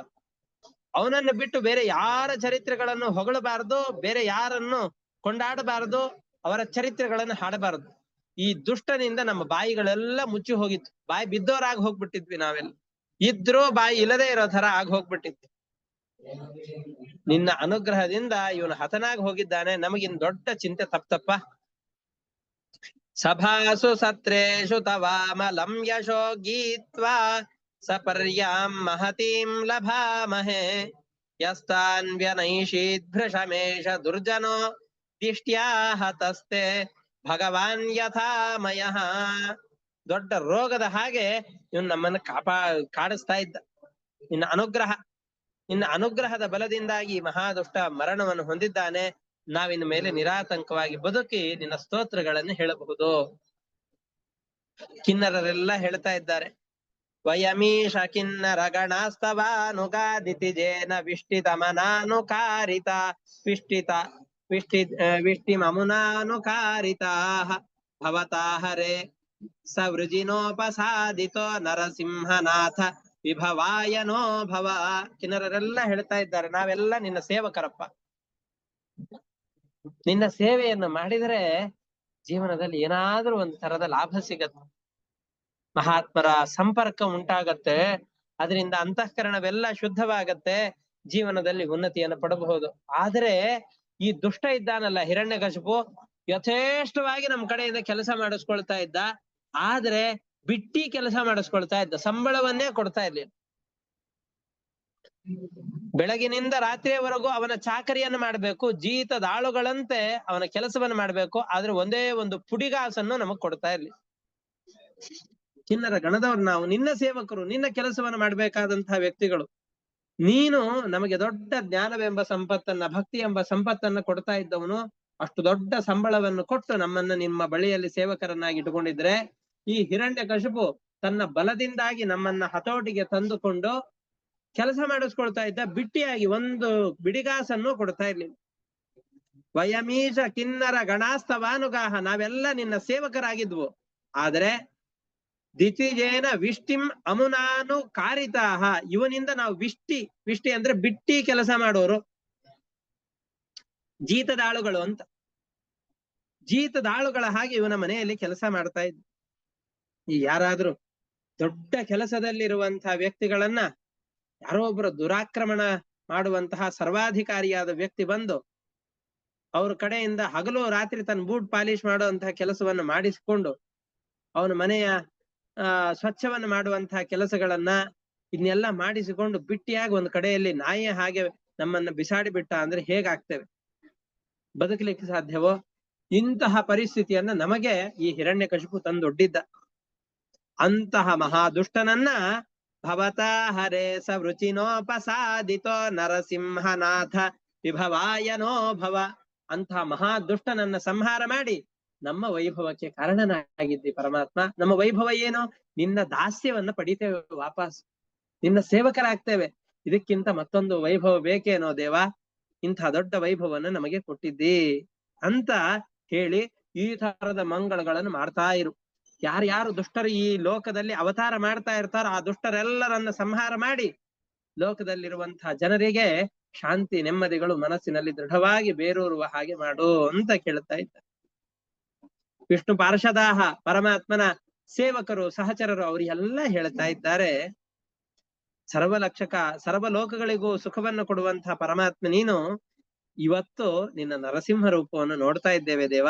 ಅವನನ್ನು ಬಿಟ್ಟು ಬೇರೆ ಯಾರ ಚರಿತ್ರೆಗಳನ್ನು ಹೊಗಳಬಾರದು, ಬೇರೆ ಯಾರನ್ನು ಕೊಂಡಾಡಬಾರದು, ಅವರ ಚರಿತ್ರೆಗಳನ್ನು ಹಾಡಬಾರದು. ಈ ದುಷ್ಟನಿಂದ ನಮ್ಮ ಬಾಯಿಗಳೆಲ್ಲ ಮುಚ್ಚಿ ಹೋಗಿತ್ತು. ಬಾಯಿ ಬಿದ್ದೋರಾಗಿ ಹೋಗ್ಬಿಟ್ಟಿದ್ವಿ ನಾವೆಲ್ಲ. ಇದ್ರೂ ಬಾಯಿ ಇಲ್ಲದೆ ಇರೋ ತರ ಆಗ ಹೋಗ್ಬಿಟ್ಟಿತ್ತು ನಿನ್ನ ಅನುಗ್ರಹದಿಂದ ಇವನು ಹತನಾಗಿ ಹೋಗಿದ್ದಾನೆ. ನಮಗಿನ್ ದೊಡ್ಡ ಚಿಂತೆ ತಪ್ಪಪ್ಪ ಸಭಾಸು ಸತ್ರೇಷು ತವಾಮಲಂ ಯಶೋ ಗೀತ್ವಾ ಸಪರ್ಯಾಂ ಮಹತೀಂ ಲಭಾಮಹೇ ಯಸ್ತಾನ್ವ್ಯನೈಷೀದ್ಭೃಶಮೇಷ ದುರ್ಜನೋ ದಿಷ್ಟ್ಯಾ ಹತಸ್ತೆ ಭಗವಾನ್ ಯಥಾಮಯ ದೊಡ್ಡ ರೋಗದ ಹಾಗೆ ಇವನು ನಮ್ಮನ್ನ ಕಾಪಾ, ಕಾಡಿಸ್ತಾ ಇದ್ದ. ಇನ್ನು ಅನುಗ್ರಹ, ಇನ್ನು ಅನುಗ್ರಹದ ಬಲದಿಂದಾಗಿ ಮಹಾದುಷ್ಟ ಮರಣವನ್ನು ಹೊಂದಿದ್ದಾನೆ. ನಾವಿನ ಮೇಲೆ ನಿರಾತಂಕವಾಗಿ ಬದುಕಿ ನಿನ್ನ ಸ್ತೋತ್ರಗಳನ್ನು ಹೇಳಬಹುದು. ಕಿನ್ನರರೆಲ್ಲ ಹೇಳ್ತಾ ಇದ್ದಾರೆ. ವಯಮೀಶ ಕಿನ್ನರ ಗಣಾಸ್ತವಾನುಗಾದಿತಿ ಜೇನ ವಿಷ್ಟಿತ ವಿಷ್ಟಿ ವಿಷ್ಟಿಮಮುನಾನುಕಾರಿತಾ ಭವತಾ ಭವತಾಹರೆ. ಸವೃಜಿನೋಪಸಾದಿತೋ ನರಸಿಂಹನಾಥ. ವಿಭವಾಯನೋ ಭವ. ಕಿನ್ನರರೆಲ್ಲ ಹೇಳ್ತಾ ಇದ್ದಾರೆ. ನಾವೆಲ್ಲ ನಿನ್ನ ಸೇವಕರಪ್ಪ. ನಿನ್ನ ಸೇವೆಯನ್ನು ಮಾಡಿದರೆ ಜೀವನದಲ್ಲಿ ಏನಾದ್ರೂ ಒಂದು ತರದ ಲಾಭ ಸಿಗತ್ತೆ. ಮಹಾತ್ಮರ ಸಂಪರ್ಕ ಉಂಟಾಗತ್ತೆ. ಅದರಿಂದ ಅಂತಃಕರಣವೆಲ್ಲ ಶುದ್ಧವಾಗತ್ತೆ. ಜೀವನದಲ್ಲಿ ಉನ್ನತಿಯನ್ನು ಪಡಬಹುದು. ಆದರೆ ಈ ದುಷ್ಟ ಇದ್ದಾನಲ್ಲ ಹಿರಣ್ಯ ಕಶಪು ಯಥೇಷ್ಟವಾಗಿ ನಮ್ ಕಡೆಯಿಂದ ಕೆಲಸ ಮಾಡಿಸ್ಕೊಳ್ತಾ ಇದ್ದ. ಆದ್ರೆ ಬಿಟ್ಟಿ ಕೆಲಸ ಮಾಡಿಸ್ಕೊಳ್ತಾ ಇದ್ದ. ಸಂಬಳವನ್ನೇ ಕೊಡ್ತಾ ಇರ್ಲಿಲ್ಲ. ಬೆಳಗಿನಿಂದ ರಾತ್ರಿಯವರೆಗೂ ಅವನ ಚಾಕರಿಯನ್ನು ಜೀತದ ಆಳುಗಳಂತೆ ಅವನ ಕೆಲಸವನ್ನು ಮಾಡಬೇಕು, ಆದ್ರೆ ಒಂದೇ ಒಂದು ಪುಡಿಗಾಸನ್ನು ನಮಗ್ ಕೊಡ್ತಾ ಇರ್ಲಿ. ಕಿನ್ನರ ಗಣದವ್ರು ನಾವು, ನಿನ್ನ ಸೇವಕರು, ನಿನ್ನ ಕೆಲಸವನ್ನು ಮಾಡಬೇಕಾದಂತಹ ವ್ಯಕ್ತಿಗಳು, ನೀನು ನಮಗೆ ದೊಡ್ಡ ಜ್ಞಾನವೆಂಬ ಸಂಪತ್ತನ್ನ, ಭಕ್ತಿ ಎಂಬ ಸಂಪತ್ತನ್ನ ಕೊಡ್ತಾ ಇದ್ದವನು, ಅಷ್ಟು ದೊಡ್ಡ ಸಂಬಳವನ್ನು ಕೊಟ್ಟು ನಮ್ಮನ್ನ ನಿಮ್ಮ ಬಳಿಯಲ್ಲಿ ಸೇವಕರನ್ನಾಗಿ ಇಟ್ಟುಕೊಂಡಿದ್ರೆ, ಈ ಹಿರಣ್ಯ ಕಶುಪು ತನ್ನ ಬಲದಿಂದಾಗಿ ನಮ್ಮನ್ನ ಹತೋಟಿಗೆ ತಂದುಕೊಂಡು ಕೆಲಸ ಮಾಡಿಸ್ಕೊಳ್ತಾ ಇದ್ದ ಬಿಟ್ಟಿಯಾಗಿ ಒಂದು ಬಿಡಿಗಾಸನ್ನು ಕೊಡ್ತಾ ಇರ್ಲಿಲ್ಲ ವಯಮೀಶ ಕಿನ್ನರ ಗಣಾಸ್ತವಾನುಗಾಹ, ನಾವೆಲ್ಲ ನಿನ್ನ ಸೇವಕರಾಗಿದ್ವು. ಆದ್ರೆ ದಿತಿಜೇನ ವಿಷ್ಟಿಂ ಅಮುನಾನು ಕಾರಿತಾಹ, ಇವನಿಂದ ನಾವು ವಿಷ್ಟಿ ವಿಷ್ಟಿ ಅಂದ್ರೆ ಬಿಟ್ಟಿ ಕೆಲಸ ಮಾಡೋರು. ಜೀತದಾಳುಗಳು ಅಂತ. ಜೀತದಾಳುಗಳ ಹಾಗೆ ಇವನ ಮನೆಯಲ್ಲಿ ಕೆಲಸ ಮಾಡ್ತಾ ಇದ್ದ. ಈ ಯಾರಾದ್ರೂ ದೊಡ್ಡ ಕೆಲಸದಲ್ಲಿರುವಂತಹ ವ್ಯಕ್ತಿಗಳನ್ನ ಯಾರೋ ಒಬ್ಬರು ದುರಾಕ್ರಮಣ ಮಾಡುವಂತಹ ಸರ್ವಾಧಿಕಾರಿಯಾದ ವ್ಯಕ್ತಿ ಬಂದು ಅವ್ರ ಕಡೆಯಿಂದ ಹಗಲು ರಾತ್ರಿ ತನ್ನ ಬೂಟ್ ಪಾಲಿಶ್ ಮಾಡುವಂತಹ ಕೆಲಸವನ್ನು ಮಾಡಿಸಿಕೊಂಡು ಅವನ ಮನೆಯ, ಆ, ಸ್ವಚ್ಛವನ್ನು ಮಾಡುವಂತಹ ಕೆಲಸಗಳನ್ನ ಇದನ್ನೆಲ್ಲ ಮಾಡಿಸಿಕೊಂಡು ಬಿಟ್ಟಿಯಾಗಿ ಒಂದು ಕಡೆಯಲ್ಲಿ ನಾಯಿಯ ಹಾಗೆ ನಮ್ಮನ್ನ ಬಿಸಾಡಿ ಬಿಟ್ಟ ಅಂದ್ರೆ ಹೇಗಾಗ್ತೇವೆ? ಬದುಕಲಿಕ್ಕೆ ಸಾಧ್ಯವೋ? ಇಂತಹ ಪರಿಸ್ಥಿತಿಯನ್ನ ನಮಗೆ ಈ ಹಿರಣ್ಯ ಕಶಿಪು ತಂದೊಡ್ಡಿದ್ದ. ಅಂತಹ ಮಹಾದುಷ್ಟನನ್ನ ಭವತಾ ಹರೇ ಸವೃಚಿನೋಪಸಾದಿತೋ ನರಸಿಂಹನಾಥ ವಿಭವಾಯನೋ ಭವ ಅಂತ ಮಹಾ ದುಷ್ಟನನ್ನ ಸಂಹಾರ ಮಾಡಿ ನಮ್ಮ ವೈಭವಕ್ಕೆ ಕಾರಣನಾಗಿದ್ದಿ ಪರಮಾತ್ಮ. ನಮ್ಮ ವೈಭವ ಏನು? ನಿನ್ನ ದಾಸ್ಯವನ್ನ ಪಡಿತೇವೆ ವಾಪಸ್. ನಿನ್ನ ಸೇವಕರಾಗ್ತೇವೆ. ಇದಕ್ಕಿಂತ ಮತ್ತೊಂದು ವೈಭವ ಬೇಕೇನೋ ದೇವ? ಇಂಥ ದೊಡ್ಡ ವೈಭವವನ್ನು ನಮಗೆ ಕೊಟ್ಟಿದ್ದಿ ಅಂತ ಹೇಳಿ ಈ ತರದ ಮಂಗಳಗಳನ್ನು ಮಾಡ್ತಾ ಇರು. ಯಾರ್ಯಾರು ದುಷ್ಟರು ಈ ಲೋಕದಲ್ಲಿ ಅವತಾರ ಮಾಡ್ತಾ ಇರ್ತಾರೋ ಆ ದುಷ್ಟರೆಲ್ಲರನ್ನ ಸಂಹಾರ ಮಾಡಿ ಲೋಕದಲ್ಲಿರುವಂತಹ ಜನರಿಗೆ ಶಾಂತಿ, ನೆಮ್ಮದಿಗಳು ಮನಸ್ಸಿನಲ್ಲಿ ದೃಢವಾಗಿ ಬೇರೂರುವ ಹಾಗೆ ಮಾಡು ಅಂತ ಕೇಳ್ತಾ ಇದ್ದಾರೆ. ವಿಷ್ಣು ಪಾರ್ಷದಾಹ, ಪರಮಾತ್ಮನ ಸೇವಕರು, ಸಹಚರರು ಅವರಿಗೆಲ್ಲ ಹೇಳ್ತಾ ಇದ್ದಾರೆ, ಸರ್ವಲಕ್ಷಕ ಸರ್ವ ಲೋಕಗಳಿಗೂ ಸುಖವನ್ನು ಕೊಡುವಂತಹ ಪರಮಾತ್ಮ ನೀನು ಇವತ್ತು ನಿನ್ನ ನರಸಿಂಹ ರೂಪವನ್ನು ನೋಡ್ತಾ ಇದ್ದೇವೆ ದೇವ.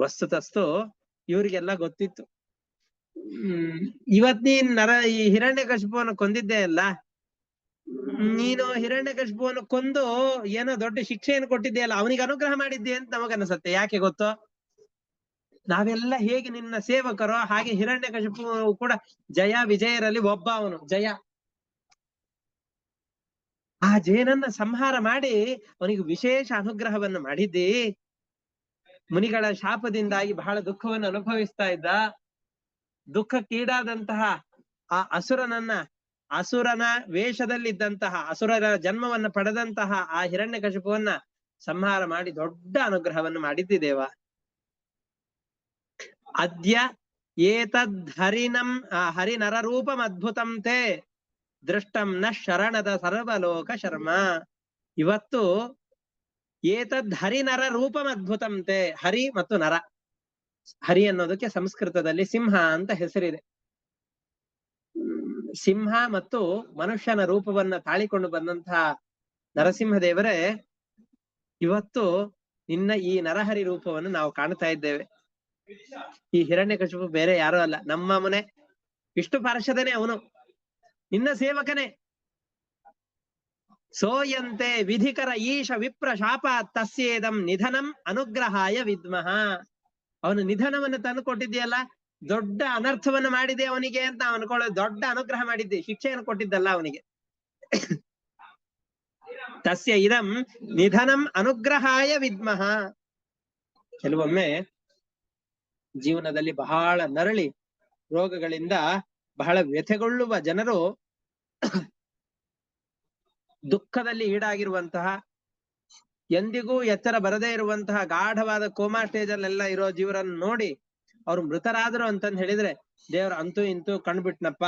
ವಸ್ತುತಸ್ತು ಇವರಿಗೆಲ್ಲ ಗೊತ್ತಿತ್ತು. ಹ್ಮ್. ಇವತ್ ನೀನ್ ನರ ಈ ಹಿರಣ್ಯ ಕೊಂದಿದ್ದೆ ಅಲ್ಲ? ನೀನು ಹಿರಣ್ಯ ಕೊಂದು ಏನೋ ದೊಡ್ಡ ಶಿಕ್ಷೆಯನ್ನು ಕೊಟ್ಟಿದ್ದೆ ಅಲ್ಲ ಅವನಿಗೆ ಅನುಗ್ರಹ ಮಾಡಿದ್ದೆ ಅಂತ ನಮಗನ್ಸತ್ತೆ ಯಾಕೆ ಗೊತ್ತು? ನಾವೆಲ್ಲ ಹೇಗೆ ನಿನ್ನ ಸೇವಕರು ಹಾಗೆ ಹಿರಣ್ಯ ಕೂಡ ಜಯ ವಿಜಯರಲ್ಲಿ ಒಬ್ಬ ಅವನು ಜಯ. ಆ ಜಯನನ್ನ ಸಂಹಾರ ಮಾಡಿ ಅವನಿಗೆ ವಿಶೇಷ ಅನುಗ್ರಹವನ್ನು ಮಾಡಿದ್ದಿ. ಮುನಿಗಳ ಶಾಪದಿಂದಾಗಿ ಬಹಳ ದುಃಖವನ್ನು ಅನುಭವಿಸ್ತಾ ಇದ್ದ ದುಃಖಕ್ಕೀಡಾದಂತಹ ಆ ಅಸುರನನ್ನ, ಅಸುರನ ವೇಷದಲ್ಲಿದ್ದಂತಹ, ಅಸುರರ ಜನ್ಮವನ್ನು ಪಡೆದಂತಹ ಆ ಹಿರಣ್ಯ ಸಂಹಾರ ಮಾಡಿ ದೊಡ್ಡ ಅನುಗ್ರಹವನ್ನು ಮಾಡಿದ್ದಿದೇವ ಅದ್ಯ ಏತದ್ ಹರಿನಂ ಹರಿನರ ರೂಪಂ ಅದ್ಭುತಂ ತೇ ದೃಷ್ಟಂ ನ ಶರಣದ ಸರ್ವಲೋಕ ಶರ್ಮ. ಇವತ್ತು ಏತದ್ ಹರಿನರ ರೂಪಂ ಅದ್ಭುತಂತೆ. ಹರಿ ಮತ್ತು ನರ. ಹರಿ ಅನ್ನೋದಕ್ಕೆ ಸಂಸ್ಕೃತದಲ್ಲಿ ಸಿಂಹ ಅಂತ ಹೆಸರಿದೆ. ಸಿಂಹ ಮತ್ತು ಮನುಷ್ಯನ ರೂಪವನ್ನ ತಾಳಿಕೊಂಡು ಬಂದಂತಹ ನರಸಿಂಹ ದೇವರೇ ಇವತ್ತು ನಿನ್ನ ಈ ನರಹರಿ ರೂಪವನ್ನು ನಾವು ಕಾಣ್ತಾ ಇದ್ದೇವೆ. ಈ ಹಿರಣ್ಯ ಬೇರೆ ಯಾರು ಅಲ್ಲ. ನಮ್ಮ ಮನೆ ವಿಷ್ಣು ಪಾರ್ಷದನೇ ಅವನು. ನಿನ್ನ ಸೇವಕನೇ. ಸೋಯಂತೆ ವಿಧಿಕರ ಈಶ ವಿಪ್ರ ಶಾಪ ತಸ್ಯೇದಂ ನಿಧನಂ ಅನುಗ್ರಹಾಯ ವಿದ್ಮಹ ಅವನು ನಿಧನವನ್ನು ತಂದು ಕೊಟ್ಟಿದ್ಯಲ್ಲ ದೊಡ್ಡ ಅನರ್ಥವನ್ನು ಮಾಡಿದೆ ಅವನಿಗೆ ಅಂತ ಅನ್ಕೊಳ್ಳೋದು ದೊಡ್ಡ ಅನುಗ್ರಹ ಮಾಡಿದ್ದೆ, ಶಿಕ್ಷೆಯನ್ನು ಕೊಟ್ಟಿದ್ದಲ್ಲ ಅವನಿಗೆ. ತಸ್ಯ ಇದಂ ನಿಧನಂ ಅನುಗ್ರಹಾಯ ವಿದ್ಮಹ ಕೆಲವೊಮ್ಮೆ ಜೀವನದಲ್ಲಿ ಬಹಳ ನರಳಿ ರೋಗಗಳಿಂದ ಬಹಳ ವ್ಯಥೆಗೊಳ್ಳುವ ಜನರು ದುಃಖದಲ್ಲಿ ಈಡಾಗಿರುವಂತಹ, ಎಂದಿಗೂ ಎಚ್ಚರ ಬರದೇ ಇರುವಂತಹ ಗಾಢವಾದ ಕೋಮಾ ಸ್ಟೇಜ್ ಅಲ್ಲೆಲ್ಲ ಇರೋ ಜೀವರನ್ನು ನೋಡಿ ಅವ್ರು ಮೃತರಾದ್ರು ಅಂತಂದ್ ಹೇಳಿದ್ರೆ, ದೇವ್ರ ಅಂತೂ ಇಂತೂ ಕಣ್ಬಿಟ್ನಪ್ಪ.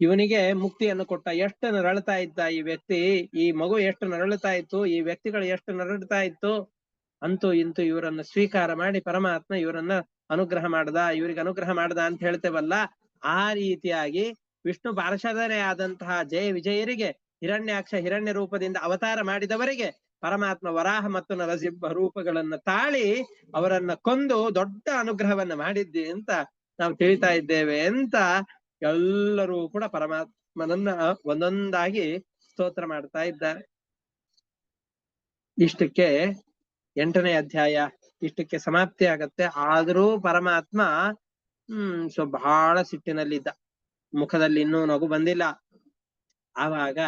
ಇವನಿಗೆ ಮುಕ್ತಿಯನ್ನು ಕೊಟ್ಟ ಎಷ್ಟು ನರಳ್ತಾ ಇದ್ದ ಈ ವ್ಯಕ್ತಿ, ಈ ಮಗು ಎಷ್ಟು ನರಳುತ್ತಾ ಇತ್ತು, ಈ ವ್ಯಕ್ತಿಗಳು ಎಷ್ಟು ನರಳುತ್ತಾ ಇತ್ತು ಅಂತೂ ಇಂತೂ ಇವರನ್ನ ಸ್ವೀಕಾರ ಮಾಡಿ ಪರಮಾತ್ಮ ಇವರನ್ನ ಅನುಗ್ರಹ ಮಾಡ್ದ, ಇವರಿಗೆ ಅನುಗ್ರಹ ಮಾಡ್ದ ಅಂತ ಹೇಳ್ತೇವಲ್ಲ, ಆ ರೀತಿಯಾಗಿ ವಿಷ್ಣು ಪಾರ್ಷದರೇ ಆದಂತಹ ಜಯ ವಿಜಯರಿಗೆ ಹಿರಣ್ಯಾಕ್ಷ ಹಿರಣ್ಯ ರೂಪದಿಂದ ಅವತಾರ ಮಾಡಿದವರಿಗೆ ಪರಮಾತ್ಮ ವರಾಹ ಮತ್ತು ನರಸಿಂಹ ರೂಪಗಳನ್ನ ತಾಳಿ ಅವರನ್ನ ಕೊಂದು ದೊಡ್ಡ ಅನುಗ್ರಹವನ್ನ ಮಾಡಿದ್ದಿ ಅಂತ ನಾವು ತಿಳಿತಾ ಇದ್ದೇವೆ ಅಂತ ಎಲ್ಲರೂ ಕೂಡ ಪರಮಾತ್ಮನನ್ನ ಒಂದೊಂದಾಗಿ ಸ್ತೋತ್ರ ಮಾಡ್ತಾ ಇದ್ದಾರೆ. ಇಷ್ಟಕ್ಕೆ ಎಂಟನೇ ಅಧ್ಯಾಯ ಇಷ್ಟಕ್ಕೆ ಸಮಾಪ್ತಿ ಆಗತ್ತೆ. ಆದರೂ ಪರಮಾತ್ಮ, ಹ್ಮ್, ಸೊ ಬಹಳ ಸಿಟ್ಟಿನಲ್ಲಿದ್ದ. ಮುಖದಲ್ಲಿ ಇನ್ನೂ ನಗು ಬಂದಿಲ್ಲ. ಆವಾಗ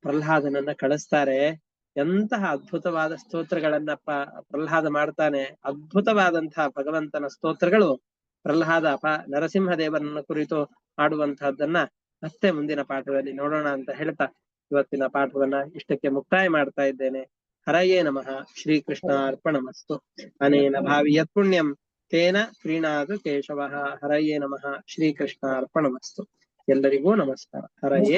ಪ್ರಹ್ಲಾದನನ್ನ ಕಳಿಸ್ತಾರೆ. ಎಂತಹ ಅದ್ಭುತವಾದ ಸ್ತೋತ್ರಗಳನ್ನ ಪ್ರಹ್ಲಾದ ಮಾಡ್ತಾನೆ. ಅದ್ಭುತವಾದಂತಹ ಭಗವಂತನ ಸ್ತೋತ್ರಗಳು ಪ್ರಹ್ಲಾದ ಪ ನರಸಿಂಹದೇವನನ್ನ ಕುರಿತು ಮಾಡುವಂತಹದ್ದನ್ನ ಮತ್ತೆ ಮುಂದಿನ ಪಾಠದಲ್ಲಿ ನೋಡೋಣ ಅಂತ ಹೇಳ್ತಾ ಇವತ್ತಿನ ಪಾಠವನ್ನ ಇಷ್ಟಕ್ಕೆ ಮುಕ್ತಾಯ ಮಾಡ್ತಾ ಇದ್ದೇನೆ. ಹರಯೇ ನಮಃ. ಶ್ರೀಕೃಷ್ಣ ಅರ್ಪಣಮಸ್ತು ಅನೇನ ಭಾವಿ ಯತ್ಪುಣ್ಯಂ ತೇನ ಕ್ರೀಣಾದು ಕೇಶವ. ಹರಯೇ ನಮಃ. ಶ್ರೀಕೃಷ್ಣ ಅರ್ಪಣಮಸ್ತು ಎಲ್ಲರಿಗೂ ನಮಸ್ಕಾರ. ಹರಯೇ